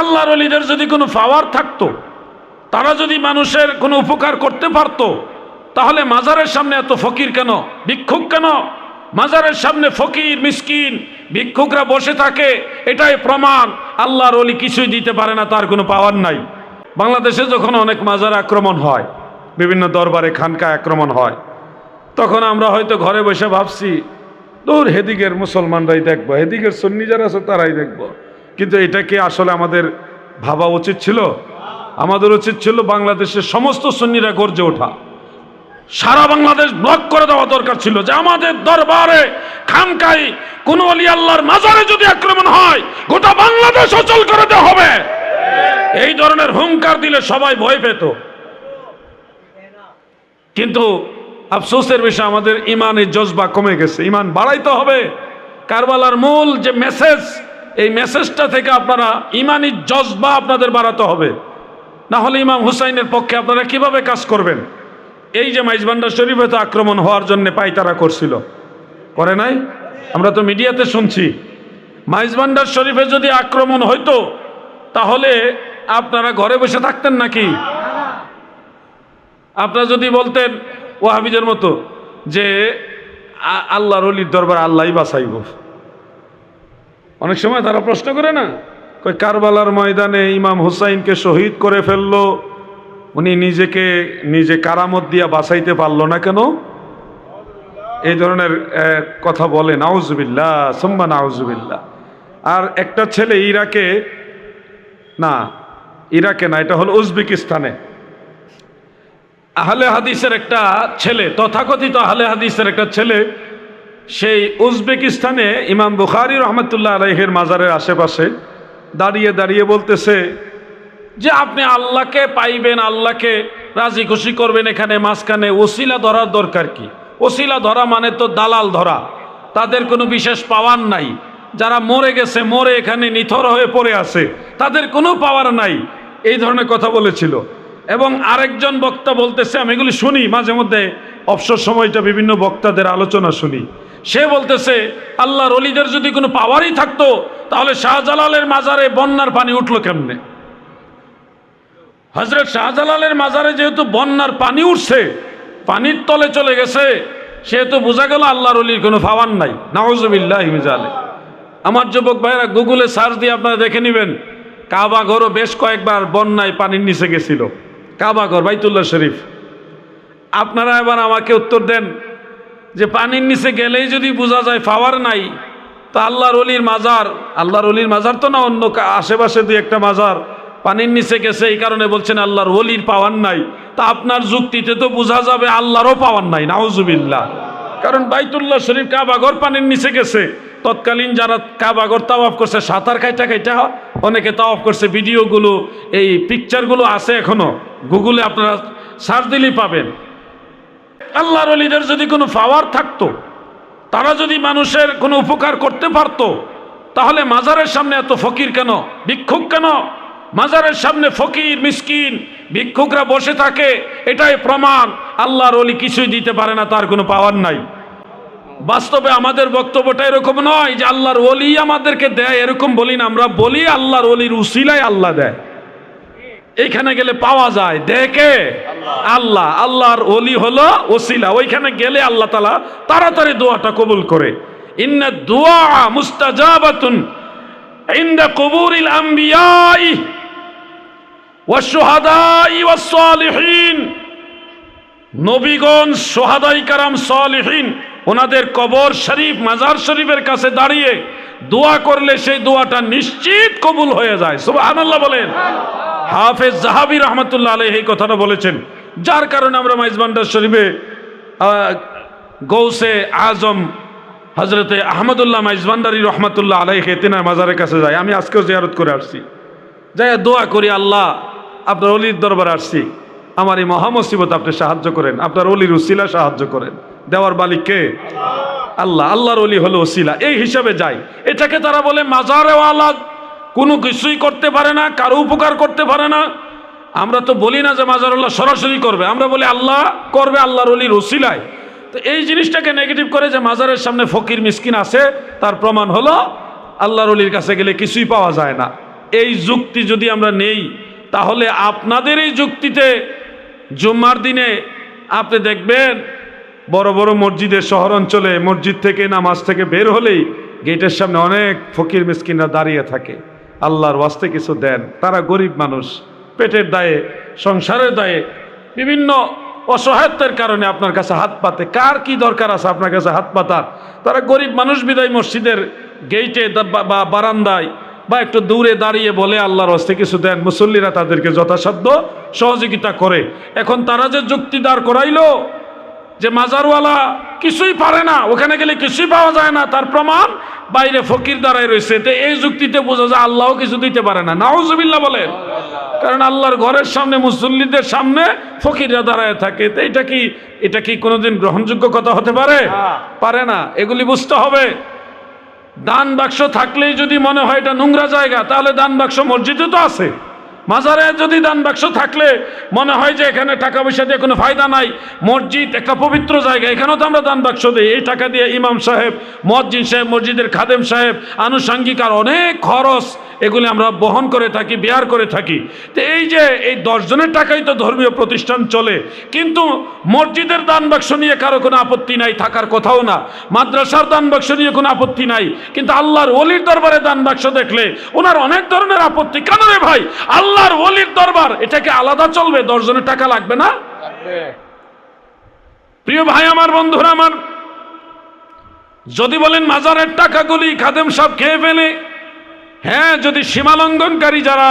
আল্লাহর অলিদের যদি কোনো পাওয়ার থাকতো, তারা যদি মানুষের কোনো উপকার করতে পারতো, তাহলে মাজারের সামনে এত ফকির কেন? ভিক্ষুক কেন? মাজারের সামনে ফকির, মিসকিন, ভিক্ষুকরা বসে থাকে, এটাই প্রমাণ। আল্লাহর অলি কিছুই দিতে পারে না, তার কোনো পাওয়ার নাই। বাংলাদেশে যখন অনেক মাজার আক্রমণ হয়, বিভিন্ন দরবারে খানকা আক্রমণ হয়, তখন আমরা হয়তো ঘরে বসে ভাবছি, দূর হেদিকের মুসলমানরাই দেখব হেদিকের সন্নি যারা আছে তারাই দেখব। কিন্তু এটাকে আসলে আমাদের ভাবা উচিত ছিল? আমাদের উচিত ছিল বাংলাদেশের সমস্ত সন্নিরা গর্জে ওঠা। সারা বাংলাদেশ ব্লক করে দেওয়া দরকার ছিল যে আমাদের দরবারে খানকাই কোন অলি আল্লাহর মাজারে যদি আক্রমণ হয়, গোটা বাংলাদেশ অচল করে দেওয়া হবে। এই ধরনের হুঙ্কার দিলে সবাই ভয় পেত। কিন্তু আফসোসের বিষয়, আমাদের ইমানের জজবা কমে গেছে। ইমান বাড়াইতে হবে। কারবালার মূল যে মেসেজ এই মেসেজটা থেকে আপনারা ইমানি জজবা আপনাদের বাড়াতে হবে। না হলে ইমাম হুসাইনের পক্ষে আপনারা কীভাবে কাজ করবেন? এই যে মাইজবান্ডার শরীফে তো আক্রমণ হওয়ার জন্য পাইতারা করছিল। করে নাই? আমরা তো মিডিয়াতে শুনছি। মাইজবান্ডার শরীফে যদি আক্রমণ হইতো, তাহলে আপনারা ঘরে বসে থাকতেন নাকি? আপনারা যদি বলতেন ওয়াহাবিদের মতো যে আল্লাহর অলির দরবার আল্লাহই বাঁচাইব অনেক সময় তারা প্রশ্ন করে না, কই কারবালার ময়দানে ইমাম হুসাইনকে শহীদ করে ফেলল, উনি নিজেকে, নিজে কারামত দিয়া বাঁচাইতে পারল না কেন? এই ধরনের কথা বলে, নাউজুবিল্লাহ সম্বা নাউজুবিল্লাহ। আর একটা ছেলে ইরাকে, না ইরাকে না, এটা হলো উজবেকিস্তানে। আহলে হাদিসের একটা ছেলে, তথাকথিত আহলে হাদিসের একটা ছেলে সেই উজবেকিস্তানে ইমাম বুখারি রহমতুল্লাহ আলহের মাজারের আশেপাশে দাঁড়িয়ে দাঁড়িয়ে বলতেছে যে আপনি আল্লাহকে পাইবেন, আল্লাহকে রাজি খুশি করবেন এখানে মাঝখানে। ওসিলা ধরার দরকার কি? ওসিলা ধরা মানে তো দালাল ধরা। তাদের কোনো বিশেষ পাওয়ার নাই। যারা মরে গেছে, মরে এখানে নিথর হয়ে পড়ে আছে, তাদের কোনো পাওয়ার নাই। এই ধরনের কথা বলেছিল। এবং আরেকজন বক্তা বলতেছে, আমি এগুলি শুনি, মাঝে মধ্যে অবসর সময়টা বিভিন্ন বক্তাদের আলোচনা শুনি। সে বলতেছে, আল্লাহর অলিদের যদি কোনো পাওয়ারই থাকতো, তাহলে শাহজালালের মাজারে বন্যার পানি উঠল কেমনে? হজরত শাহজালালের মাজারে যেহেতু বন্যার পানি উঠছে, পানির তলে চলে গেছে, সেহেতু বোঝা গেল আল্লাহর অলির কোনো পাওয়ার নাই। নাওজবিল্লাহ মিজালে আমার যুবক ভাইরা, গুগলে সার্চ দিয়ে আপনারা দেখে নেবেন, কাবা ঘরও বেশ কয়েকবার বন্যায় পানির নিচে গেছিল। কাবা ঘর, বাইতুল্লাহ শরীফ। আপনারা এবার আমাকে উত্তর দেন যে পানির নিচে গেলেই যদি বোঝা যায় পাওয়ার নাই, তা আল্লাহর অলির মাজার। আল্লাহর অলির মাজার তো না, অন্য আশেপাশে দুই একটা মাজার। পানির নিচে গেছে এই কারণে বলছেন আল্লাহর অলির পাওয়ার নাই। তা আপনার যুক্তিতে তো বোঝা যাবে আল্লাহরও পাওয়ার নাই, নাউজুবিল্লাহ। কারণ বাইতুল্লাহ শরীফ কাবাগর পানির নিচে গেছে। তৎকালীন যারা কাবাগর তাওয়াফ করছে, সাঁতার খাইটা খাইটা অনেকে তাওয়াফ করছে, ভিডিওগুলো, এই পিকচারগুলো আছে এখনও। গুগলে আপনারা সার্চ দিলেই পাবেন। আল্লাহর অলিদের যদি কোনো পাওয়ার থাকতো, তারা যদি মানুষের কোনো উপকার করতে পারতো, তাহলে মাজারের সামনে এত ফকির কেন? ভিক্ষুক কেন? মাজারের সামনে ফকির, মিসকিন, ভিক্ষুকরা বসে থাকে, এটাই প্রমাণ। আল্লাহর অলি কিছুই দিতে পারে না, তার কোনো পাওয়ার নাই। বাস্তবে আমাদের বক্তব্যটা এরকম নয় যে আল্লাহর অলি আমাদেরকে দেয়, এরকম বলি না। আমরা বলি আল্লাহর অলির উসিলায় আল্লাহ দেয়। এইখানে গেলে পাওয়া যায়। দেখে? আল্লাহ। আল্লাহর অলি হলো ওসিলা। ওইখানে গেলে আল্লাহ তালা তাড়াতাড়ি দোয়াটা কবুল করে। ইন্না দোয়া মুস্তাজাবাতুন ইন্দা কবুরিল আম্বিয়াই ওয়াসুহাদাই ওয়াসসালিহিন নবীগণ সোহাদাই কারাম সালিহিন ওনাদের কবর শরীফ মাজার শরীফের কাছে দাঁড়িয়ে দোয়া করলে সেই দোয়াটা নিশ্চিত কবুল হয়ে যায়। সুবহানাল্লাহ বলেন। হাফেজ জাহাবি রহমতুল্লাহ আলহ এই কথাটা বলেছেন। যার কারণে আমরা মাইজবান্ডার শরীফে গৌসে আজম হজরতে আহমদুল্লাহ মাইজবান্ডারি রহমতুল্লাহ আলাইহে তিনার মাজারের কাছে যায় আমি আজকেও জিয়ারত করে আসছি। যাই দোয়া করি, আল্লাহ আপনার অলির দরবার আসছি। আমার এই মহামসিবত আপনি সাহায্য করেন। আপনার অলির উসিলা সাহায্য করেন। দেওয়ার মালিক কে? আল্লাহ। আল্লাহর অলি হলো ওসিলা এই হিসাবে যাই। এটাকে তারা বলে মাজারে আলাদ কোনো কিছুই করতে পারে না, কারও উপকার করতে পারে না। আমরা তো বলি না যে মাজারুল্লাহ সরাসরি করবে, আমরা বলি আল্লাহ করবে, আল্লাহর অলির ওসিলায়। তো এই জিনিসটাকে নেগেটিভ করে যে মাজারের সামনে ফকির, মিসকিন আছে, তার প্রমাণ হলো আল্লাহর অলির কাছে গেলে কিছুই পাওয়া যায় না। এই যুক্তি যদি আমরা নেই, তাহলে আপনাদের এই যুক্তিতে জুম্মার দিনে আপনি দেখবেন বড় বড় মসজিদের শহর অঞ্চলে মসজিদ থেকে নামাজ থেকে বের হলেই গেটের সামনে অনেক ফকির, মিসকিনরা দাঁড়িয়ে থাকে। আল্লাহর ওয়াস্তে কিছু দেন। তারা গরিব মানুষ। পেটের দায়ে, সংসারের দায়ে, বিভিন্ন অসহায়ত্বের কারণে আপনার কাছে হাত পাতে। কার কি দরকার আছে আপনার কাছে হাত পাতার? তারা গরিব মানুষ বিদায় মসজিদের গেইটে বা- বা বারান্দায় বা একটু দূরে দাঁড়িয়ে বলে আল্লাহর হস্তে কিছু দেন। মুসল্লিরা তাদেরকে যথাসাধ্য সহযোগিতা করে। এখন তারা যে যুক্তি দাঁড় করাইলো যে মাজারওয়ালা কিছুই পারে না ওখানে গেলে কিছুই পাওয়া যায় না তার প্রমাণ বাইরে ফকির দাঁড়ায় রয়েছে। তো এই যুক্তিতে বোঝা যায় আল্লাহও কিছু দিতে পারে না। নাউজুবিল্লাহ বলেন কারণ আল্লাহর ঘরের সামনে মুসল্লিদের সামনে ফকিররা দাঁড়ায় থাকে। তো এটা কি এটা কি কোনোদিন গ্রহণযোগ্য কথা হতে পারে? পারে না। এগুলি বুঝতে হবে। দান বাক্স থাকলেই যদি মনে হয় এটা নোংরা জায়গা তাহলে দান বাক্স মসজিদে তো আছে। মাজারে যদি দান বাক্স থাকলে, মনে হয় যে এখানে টাকা পয়সা দিয়ে কোনো ফায়দা নাই। মসজিদ একটা পবিত্র জায়গা, এখানেও তো আমরা দান বাক্স দিই। এই টাকা দিয়ে ইমাম সাহেব, মসজিদ সাহেব, মসজিদের খাদেম সাহেব, আনুষঙ্গিক আর অনেক খরচ এগুলি আমরা বহন করে থাকি, বেয়ার করে থাকি। তো এই যে এই দশজনের টাকাই তো ধর্মীয় প্রতিষ্ঠান চলে, কিন্তু মসজিদের দান বাক্স নিয়ে কারও কোনো আপত্তি নাই, থাকার কথাও না। মাদ্রাসার দান বাক্স নিয়ে কোনো আপত্তি নাই, কিন্তু আল্লাহর অলির দরবারে দান বাক্স দেখলে ওনার অনেক ধরনের আপত্তি। কেন রে ভাই? আল্লাহর অলির দরবার, এটাকে আলাদা চলবে, দশজনের টাকা লাগবে না? প্রিয় ভাই, আমার বন্ধুরা, আমার যদি বলেন মাজারের টাকাগুলি খাদেম সব খেয়ে ফেলে হ্যাঁ যদি সীমালঙ্ঘনকারী যারা,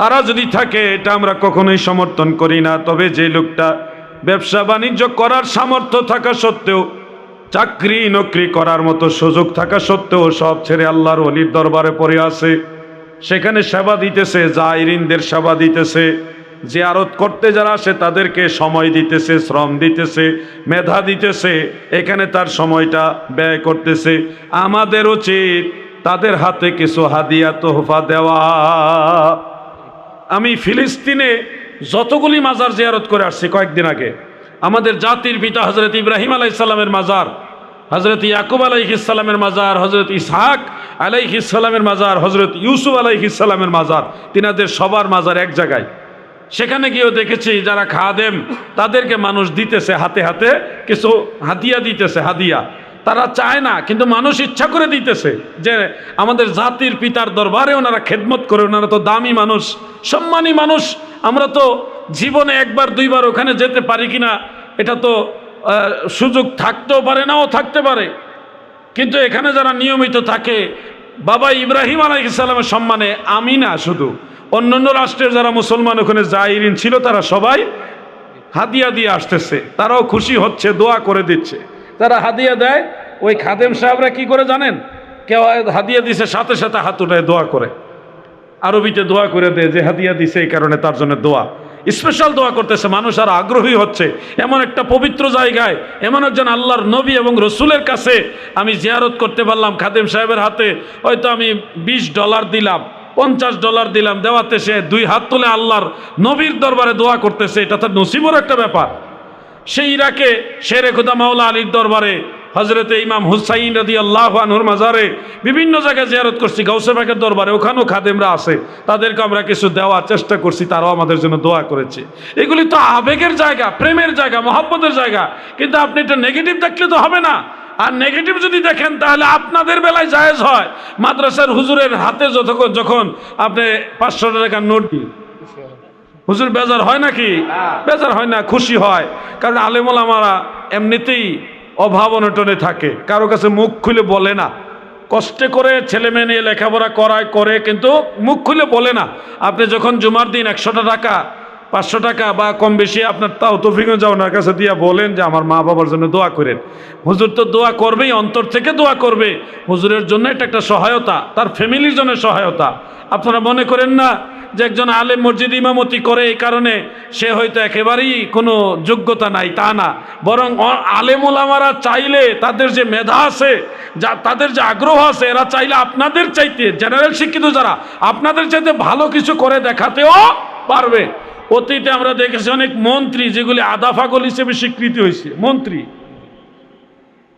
তারা যদি থাকে, এটা আমরা কখনোই সমর্থন করি না। তবে যে লোকটা ব্যবসা বাণিজ্য করার সামর্থ্য থাকা সত্ত্বেও চাকরি নকরি করার মতো সুযোগ থাকা সত্ত্বেও সব ছেড়ে আল্লাহর অলির দরবারে পড়ে আছে। সেখানে সেবা দিতেছে জাইরিনদের সেবা দিতেছে, জিয়ারত করতে যারা আসে তাদেরকে সময় দিতেছে, শ্রম দিতেছে, মেধা দিতেছে, এখানে তার সময়টা ব্যয় করতেছে। আমাদের উচিত তাদের হাতে কিছু হাদিয়া তোহফা দেওয়া। আমি ফিলিস্তিনে যতগুলি মাজার জিয়ারত করে আসছি কয়েকদিন আগে, আমাদের জাতির পিতা হজরত ইব্রাহিম আলাইসাল্লামের মাজার হজরত ইয়াকুব আলাইহিসাল্লামের মাজার হজরত ইসহাক আলাইহিসাল্লামের মাজার হজরত ইউসুফ আলাইহিসাল্লামের মাজার, তিনাদের সবার মাজার এক জায়গায়। সেখানে গিয়েও দেখেছি যারা খাদেম, তাদেরকে মানুষ দিতেছে হাতে হাতে, কিছু হাদিয়া দিতেছে, হাদিয়া। তারা চায় না, কিন্তু মানুষ ইচ্ছা করে দিতেছে যে আমাদের জাতির পিতার দরবারে ওনারা খেদমত করে, ওনারা তো দামি মানুষ, সম্মানী মানুষ। আমরা তো জীবনে একবার, দুইবার ওখানে যেতে পারি কিনা, এটা তো সুযোগ থাকতেও পারে, নাও থাকতে পারে। কিন্তু এখানে যারা নিয়মিত থাকে, বাবা ইব্রাহিম আলাইসাল্লামের সম্মানে আমি না শুধু। অন্যান্য রাষ্ট্রের যারা মুসলমান ওখানে জাইরিন ছিল, তারা সবাই হাদিয়া দিয়ে আসতেছে। তারাও খুশি হচ্ছে, দোয়া করে দিচ্ছে। তারা হাদিয়া দেয়, ওই খাদেম সাহেবরা কি করে জানেন? কেউ হাদিয়া দিছে, সাথে সাথে হাত উঠায় দোয়া করে। আরবিতে দোয়া করে দেয় যে হাদিয়া দিছে, এই কারণে তার জন্য দোয়া। স্পেশাল দোয়া করতেছে, মানুষ আর আগ্রহী হচ্ছে। এমন একটা পবিত্র জায়গায়, এমন একজন আল্লাহর নবী এবং রসুলের কাছে আমি জিয়ারত করতে পারলাম খাদেম সাহেবের হাতে। হয়তো আমি বিশ ডলার দিলাম, পঞ্চাশ ডলার দিলাম, দেওয়াতে সে দুই হাত তুলে আল্লাহর নবীর দরবারে দোয়া করতেছে। এটা তো নসিবর একটা ব্যাপার। সেই ইরাকে শেরে খুদা মাওলা আলীর দরবারে হজরতে ইমাম হুসাইন রাদি আল্লাহ আনহুর মাজারে বিভিন্ন জায়গায় জিয়ারত করছি গাউসেবাগের দরবারে ওখানেও খাদেমরা আছে তাদেরকে আমরা কিছু দেওয়ার চেষ্টা করছি তারাও আমাদের জন্য দোয়া করেছে। এগুলি তো আবেগের জায়গা প্রেমের জায়গা মহব্বতের জায়গা কিন্তু আপনি এটা নেগেটিভ দেখলে তো হবে না। আর নেগেটিভ যদি দেখেন তাহলে আপনাদের বেলায় জায়েজ হয়। মাদ্রাসার হুজুরের হাতে যতক্ষণ যখন আপনি পাঁচশো টাকার নোট দিন। হুজুর বেজার হয় নাকি? বেজার হয় না খুশি হয়। কারণ আলেমল আমারা এমনিতেই অভাব অনটনে থাকে। কারও কাছে মুখ খুলে বলে না। কষ্টে করে ছেলে মেয়ে নিয়ে লেখাপড়া করায়, করে, কিন্তু মুখ খুলে বলে না। আপনি যখন জুমার দিন একশোটা টাকা পাঁচশো টাকা বা কম বেশি আপনার তাও তফিগঞ্জ ওনার কাছে দিয়ে বলেন যে আমার মা বাবার জন্য দোয়া করেন। হুজুর তো দোয়া করবেই, অন্তর থেকে দোয়া করবে। হুজুরের জন্য এটা একটা সহায়তা, তার ফ্যামিলির জন্য সহায়তা। আপনারা মনে করেন না যে একজন আলেম মসজিদ ইমামতি করে এই কারণে সে হয়তো একেবারেই কোনো যোগ্যতা নাই, তা না। বরং অ- আলেম ওলামারা চাইলে তাদের যে মেধা আছে, যা তাদের যে আগ্রহ আছে, এরা চাইলে আপনাদের চাইতে জেনারেল শিক্ষিত যারা, আপনাদের চাইতে ভালো কিছু করে দেখাতেও পারবে। অতীতে আমরা দেখেছি অনেক মন্ত্রী যেগুলি আদাফাগল হিসেবে স্বীকৃতি হয়েছে। মন্ত্রী।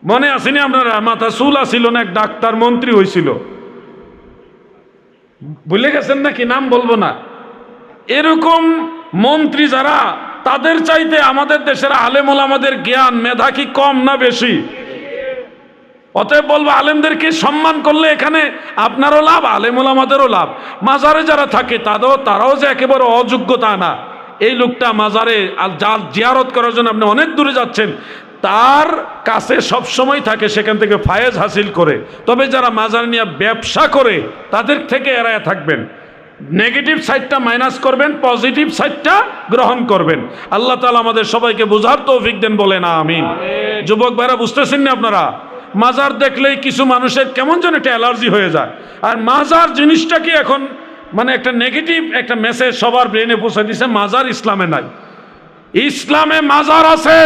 মনে আসেনি আপনারা? মাথা চুল আসিল না, এক ডাক্তার মন্ত্রী হয়েছিল। ভুলে গেছেন নাকি? নাম বলব না। এরকম মন্ত্রী যারা, তাদের চাইতে আমাদের দেশের আলেমুল আমাদের জ্ঞান মেধা কি কম না বেশি? অতএব বলব আলেমদেরকে সম্মান করলে এখানে আপনারও লাভ আলেমুল আমাদেরও লাভ। মাজারে যারা থাকে তাদেরও তারাও যে একেবারে অযোগ্যতা না। এই লোকটা মাজারে আর যার জিয়ারত করার জন্য আপনি অনেক দূরে যাচ্ছেন তার কাছে সব সময় থাকে সেখান থেকে ফায়েজ হাসিল করে। তবে যারা মাজার নিয়ে ব্যবসা করে তাদের থেকে এড়ায় থাকবেন। নেগেটিভ সাইডটা মাইনাস করবেন পজিটিভ সাইডটা গ্রহণ করবেন। আল্লাহ তালা আমাদের সবাইকে বোঝার তৌফিক দেন বলে না আমিন। যুবক ভাইরা বুঝতেছেন না আপনারা? মাজার দেখলেই কিছু মানুষের কেমন যেন একটা অ্যালার্জি হয়ে যায়। আর মাজার জিনিসটা কি এখন মানে একটা নেগেটিভ একটা মেসেজ সবার ব্রেনে পৌঁছে দিছে, মাজার ইসলামে নাই। ইসলামে মাজার আছে।